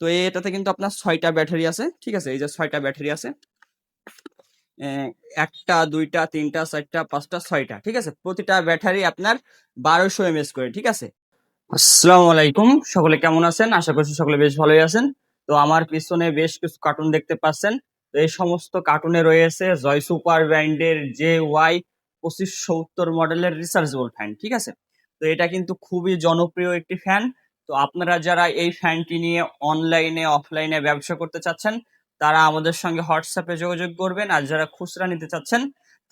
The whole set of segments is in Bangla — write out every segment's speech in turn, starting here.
তো এটাতে কিন্তু আপনার ছয়টা ব্যাটারি আছে, ঠিক আছে? এই যে ছয়টা ব্যাটারি আছে। একটা, দুইটা, তিনটা, চারটা, পাঁচটা, ছয়টা, ঠিক আছে? প্রতিটা ব্যাটারি আপনার বারোশো এমএস করে, ঠিক আছে? আসসালামু আলাইকুম। সকলে কেমন আছেন? আশা করছি সকলে বেশ ভালোই আছেন। তো আমার পিছনে বেশ কিছু কার্টুন দেখতে পাচ্ছেন। তো এই সমস্ত কার্টুনে রয়েছে জয় সুপার ব্র্যান্ডের জে ওয়াই পঁচিশ সত্তর মডেলের রিচার্জেবল ফ্যান ঠিক আছে? তো এটা কিন্তু খুবই জনপ্রিয় একটি ফ্যান তো আপনারা যারা এই ফ্যানটি নিয়ে অনলাইনে অফলাইনে ব্যবসা করতে চাচ্ছেন, তারা আমাদের সঙ্গে হোয়াটসঅ্যাপে যোগাযোগ করবেন। আর যারা খুচরা নিতে চাচ্ছেন,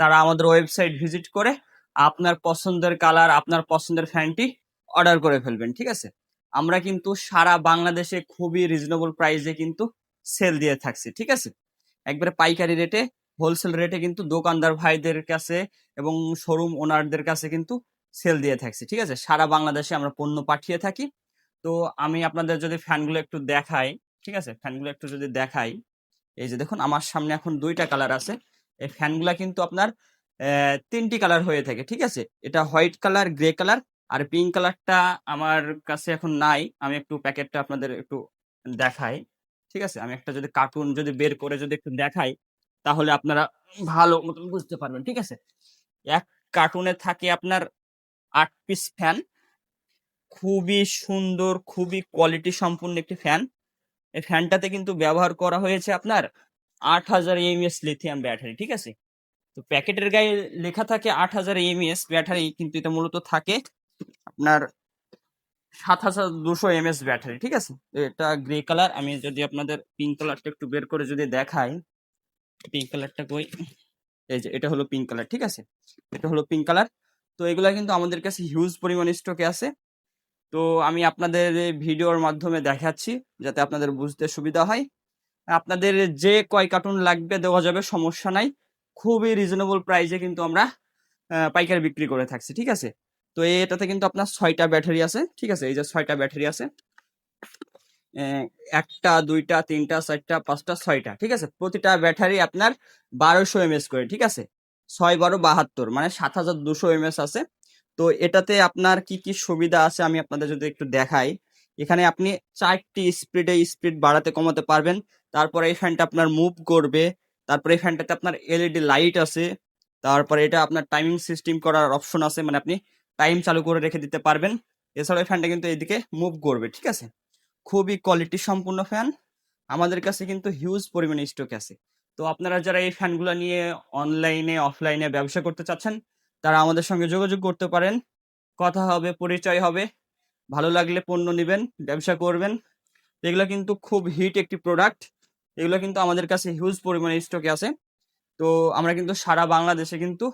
তারা আমাদের ওয়েবসাইট ভিজিট করে আপনার পছন্দের কালার আপনার পছন্দের ফ্যানটি অর্ডার করে ফেলবেন, ঠিক আছে? আমরা কিন্তু সারা বাংলাদেশে খুবই রিজনেবল প্রাইসে কিন্তু সেল দিয়ে থাকছি, ঠিক আছে? একবারে পাইকারি রেটে হোলসেল রেটে কিন্তু দোকানদার ভাইদের কাছে এবং শোরুম ওনারদের কাছে কিন্তু সেল দিয়ে থাকছি, ঠিক আছে? সারা বাংলাদেশে আমরা পণ্য পাঠিয়ে থাকি। তো আমি আপনাদের যদি ফ্যানগুলো একটু দেখাই, ঠিক আছে? ফ্যানগুলো একটু যদি দেখাই, এই যে দেখুন, আমার সামনে এখন দুইটা কালার আছে। এই ফ্যানগুলা কিন্তু আপনার তিনটি কালার হয়ে থাকে, ঠিক আছে? এটা হোয়াইট কালার, গ্রে কালার আর পিঙ্ক কালারটা আমার কাছে এখন নাই। আমি একটু প্যাকেটটা আপনাদের একটু দেখাই, ঠিক আছে? আমি একটা যদি কার্টুন যদি বের করে যদি একটু দেখাই, তাহলে আপনারা ভালো মতন বুঝতে পারবেন, ঠিক আছে? এক কার্টুনে থাকে আপনার আট পিস ফ্যান খুবই সুন্দর, খুবই কোয়ালিটি সম্পূর্ণ একটি ফ্যান এই ফ্যানটাতে কিন্তু ব্যবহার করা হয়েছে আপনার আট হাজার এমএস লিথিয়াম ব্যাটারি ঠিক আছে? তো প্যাকেটের গায়ে লেখা থাকে আট হাজার এমএস ব্যাটারি কিন্তু এটা মূলত থাকে আপনার সাত হাজার দুশো এমএস ব্যাটারি ঠিক আছে? এটা গ্রে কালার আমি যদি আপনাদের পিঙ্ক কালারটা একটু বের করে যদি দেখাই পিঙ্ক কালারটা কই? এই যে, এটা হলো পিঙ্ক কালার ঠিক আছে? এটা হলো পিঙ্ক কালার তো এগুলা কিন্তু আমাদের কাছে হিউজ পরিমাণ স্টকে আছে। তো আমি আপনাদের ভিডিওর মাধ্যমে দেখাচ্ছি যাতে আপনাদের বুঝতে সুবিধা হয়। আপনাদের যে কয় কার্টুন লাগবে দেওয়া যাবে, সমস্যা নাই। খুবই রিজনেবল প্রাইসে কিন্তু আমরা পাইকারি বিক্রি করে থাকছি, ঠিক আছে? তো এটাতে কিন্তু আপনার ছয়টা ব্যাটারি আছে, ঠিক আছে? এই যে ছয়টা ব্যাটারি আছে। একটা, দুইটা, তিনটা, চারটা, পাঁচটা, ছয়টা, ঠিক আছে? প্রতিটা ব্যাটারি আপনার বারোশো এমএস করে, ঠিক আছে? ছয় বারো বাহাত্তর মানে সাত হাজার দুশো এমএস আছে। তো এটাতে আপনার কি কি সুবিধা আছে আমি আপনাদের যদি একটু দেখাই। এখানে আপনি চারটি স্পিডে স্পিড বাড়াতে, কমাতে পারবেন। তারপরে এই ফ্যানটা আপনার মুভ করবে। তারপরে এই ফ্যানটাতে আপনার এলইডি লাইট আছে। তারপরে এটা আপনার টাইমিং সিস্টেম করার অপশন আছে। মানে আপনি টাইম চালু করে রেখে দিতে পারবেন। এছাড়াও এই ফ্যানটা কিন্তু এইদিকে মুভ করবে, ঠিক আছে? খুবই কোয়ালিটি সম্পূর্ণ ফ্যান আমাদের কাছে কিন্তু হিউজ পরিমাণে স্টক আছে। তো আপনারা যারা এই ফ্যানগুলো নিয়ে অনলাইনে অফলাইনে ব্যবসা করতে চাচ্ছেন তারা আমাদের সঙ্গে যোগাযোগ করতে পারেন। কথা হবে, পরিচয় হবে। ভালো লাগলে পণ্য নেবেন, ব্যবসা করবেন। এগুলো কিন্তু খুব হিট একটি প্রোডাক্ট এগুলো কিন্তু আমাদের কাছে হিউজ পরিমাণে স্টকে আছে। তো আমরা কিন্তু সারা বাংলাদেশে কিন্তু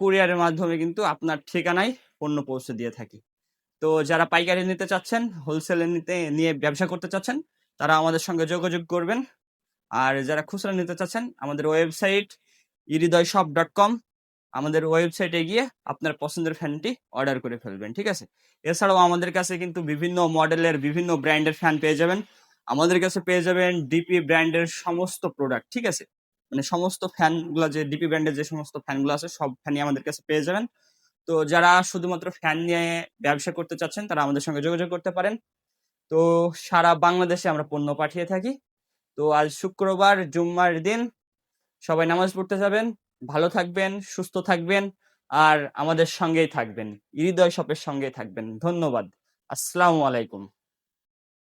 কুরিয়ারের মাধ্যমে কিন্তু আপনার ঠিকানায় পণ্য পৌঁছে দিয়ে থাকি। তো যারা পাইকারি নিতে চাচ্ছেন হোলসেলে নিতে, নিয়ে ব্যবসা করতে চাচ্ছেন, তারা আমাদের সঙ্গে যোগাযোগ করবেন। আর যারা খুচরা নিতে চাচ্ছেন, আমাদের website Iridoy shop dot com আমাদের ওয়েবসাইটে গিয়ে আপনার পছন্দের ফ্যানটি অর্ডার করে ফেলবেন, ঠিক আছে? এছাড়াও আমাদের কাছে কিন্তু বিভিন্ন মডেলের বিভিন্ন ব্র্যান্ডের ফ্যান পেয়ে যাবেন। আমাদের কাছে পেয়ে যাবেন ডিপি ব্র্যান্ডের সমস্ত প্রোডাক্ট ঠিক আছে? মানে সমস্ত ফ্যানগুলো যে ডিপি ব্র্যান্ডের যে সমস্ত ফ্যানগুলো আছে, সব ফ্যানই আমাদের কাছে পেয়ে যাবেন। তো যারা শুধুমাত্র ফ্যান নিয়ে ব্যবসা করতে চাচ্ছেন, তারা আমাদের সঙ্গে যোগাযোগ করতে পারেন। তো সারা বাংলাদেশে আমরা পণ্য পাঠিয়ে থাকি। তো আজ শুক্রবার, জুম্মার দিন, সবাই নামাজ পড়তে যাবেন। ভালো থাকবেন, সুস্থ থাকবেন আর আমাদের সঙ্গেই থাকবেন। হৃদয় শপের সঙ্গেই থাকবেন। ধন্যবাদ। আসসালামু আলাইকুম।